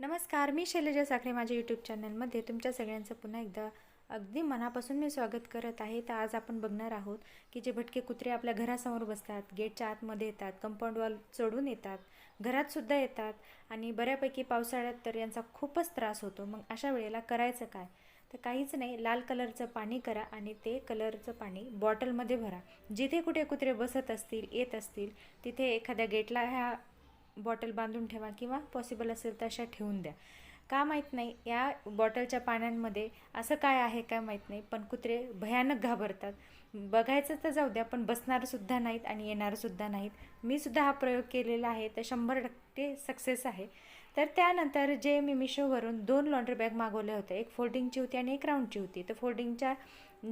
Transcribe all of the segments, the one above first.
नमस्कार मी शैलजा साखरे माझ्या यूट्यूब चॅनलमध्ये तुमच्या सगळ्यांचं पुन्हा एकदा अगदी मनापासून मी स्वागत करत आहे. तर आज आपण बघणार आहोत की जे भटके कुत्रे आपल्या घरासमोर बसतात गेटच्या आतमध्ये येतात कंपाऊंड वॉल चढून येतात घरातसुद्धा येतात आणि बऱ्यापैकी पावसाळ्यात तर यांचा खूपच त्रास होतो. मग अशा वेळेला करायचं काय? तर काहीच नाही लाल कलरचं पाणी करा आणि ते कलरचं पाणी बॉटलमध्ये भरा. जिथे कुठे कुत्रे बसत असतील येत असतील तिथे एखाद्या गेटला ह्या बॉटल बांधून ठेवा किंवा पॉसिबल असेल तर अशा ठेवून द्या. का माहीत नाही या बॉटलच्या पाण्यांमध्ये असं काय आहे काय माहीत नाही पण कुत्रे भयानक घाबरतात. बघायचं तर जाऊ द्या पण बसणारसुद्धा नाहीत आणि येणारसुद्धा नाहीत. मी सुद्धा हा प्रयोग केलेला आहे तर शंभर टक्के सक्सेस आहे. तर त्यानंतर जे मी मिशोवरून दोन लॉन्ड्री बॅग मागवले होते एक फोल्डिंगची होती आणि एक राऊंडची होती. तर फोल्डिंगच्या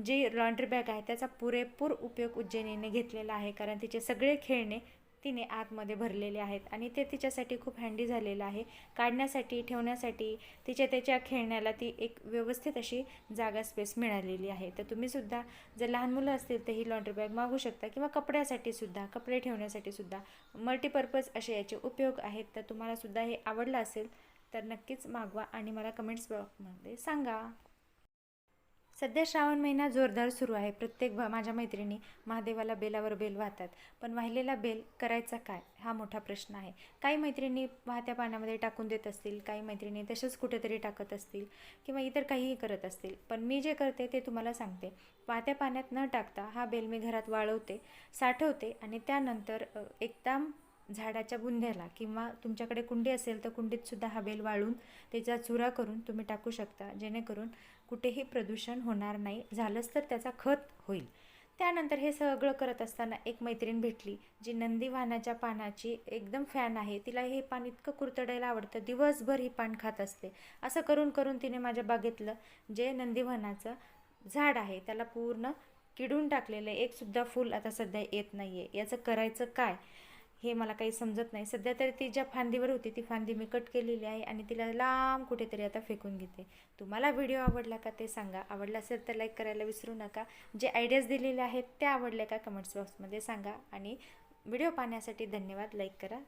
जी लॉन्ड्री बॅग आहे त्याचा पुरेपूर उपयोग उज्जैनीने घेतलेला आहे कारण तिचे सगळे खेळणे तिने आतमध्ये भरलेले आहेत आणि ते तिच्यासाठी खूप हँडी झालेलं आहे. काढण्यासाठी ठेवण्यासाठी तिच्या त्याच्या खेळण्याला ती एक व्यवस्थित अशी जागा स्पेस मिळालेली आहे. तर तुम्हीसुद्धा जर लहान मुलं असतील तर ही लॉन्ड्री बॅग मागू शकता किंवा कपड्यासाठी सुद्धा कपडे ठेवण्यासाठी सुद्धा मल्टीपर्पज असे याचे उपयोग आहेत. तर तुम्हालासुद्धा हे आवडलं असेल तर नक्कीच मागवा आणि मला कमेंट्स बॉक्समध्ये सांगा. सध्या श्रावण महिना जोरदार सुरू आहे. प्रत्येक भ माझ्या मैत्रिणी महादेवाला बेलावर बेल वाहतात. पण वाहिलेला बेल करायचा काय? हा मोठा प्रश्न आहे. काही मैत्रिणी वाहत्या पाण्यामध्ये टाकून देत असतील काही मैत्रिणी तसंच कुठेतरी टाकत असतील किंवा इतर काहीही करत असतील. पण मी जे करते ते तुम्हाला सांगते. वाहत्या पाण्यात न टाकता हा बेल मी घरात वाळवते साठवते आणि त्यानंतर एकदम झाडाच्या बुंध्याला किंवा तुमच्याकडे कुंडी असेल तर कुंडीतसुद्धा हा बेल वाळून त्याचा चुरा करून तुम्ही टाकू शकता जेणेकरून कुठेही प्रदूषण होणार नाही. झालंच तर त्याचा खत होईल. त्यानंतर हे सगळं करत असताना एक मैत्रीण भेटली जी नंदीवाहनाच्या पानाची एकदम फॅन आहे. तिला हे पान इतकं कुरतडायला आवडतं दिवसभर ही पान खात असते. असं करून करून तिने माझ्या बागेतलं जे नंदीवाहनाचं झाड आहे त्याला पूर्ण किडून टाकलेलं एकसुद्धा फूल आता सध्या येत नाही आहे याचं करायचं काय? हे मला काही समजत नाही. सध्या तरी ती ज्या फांदीवर होती ती फांदी मी कट केलेली आहे आणि तिला लांब कुठेतरी आता फेकून घेते. तुम्हाला व्हिडिओ आवडला का ते सांगा. आवडला असेल तर लाईक करायला विसरू नका. जे आयडियाज दिलेले आहेत त्या आवडल्या का कमेंट्स बॉक्समध्ये सांगा. आणि व्हिडिओ पाहण्यासाठी धन्यवाद. लाईक करा.